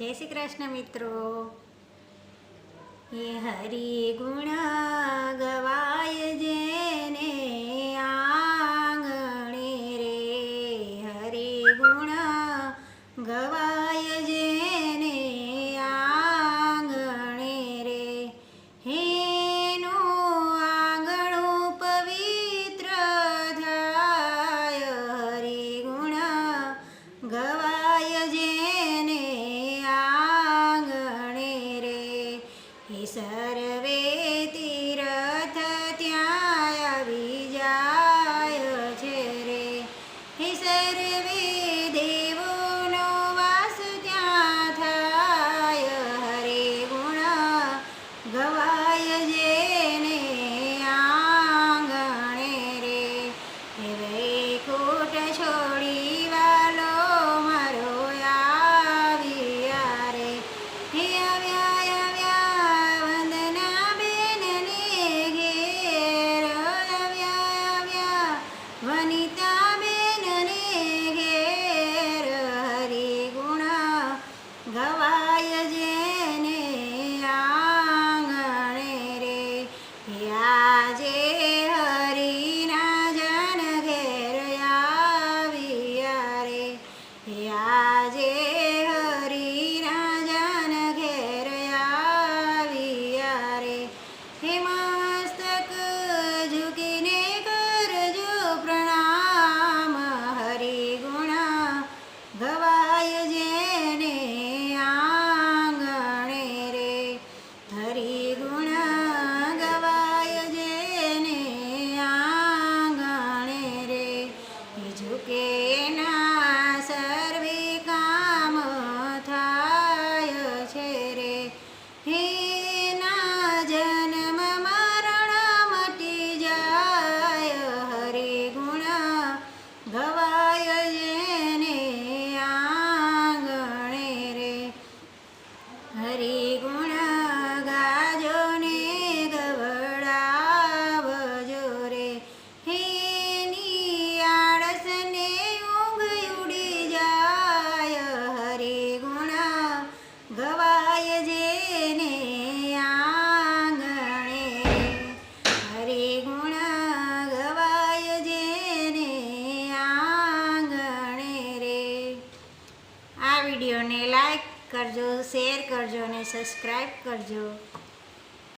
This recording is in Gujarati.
જય શ્રી કૃષ્ણ મિત્રો. એ હરી ગુણ ગવાય જેને આંગણે રે. હરી ગુણ ગવાય જેને Manita Hey. ચેનલને લાઈક કરજો શેર કરજો અને સબસ્ક્રાઈબ કરજો.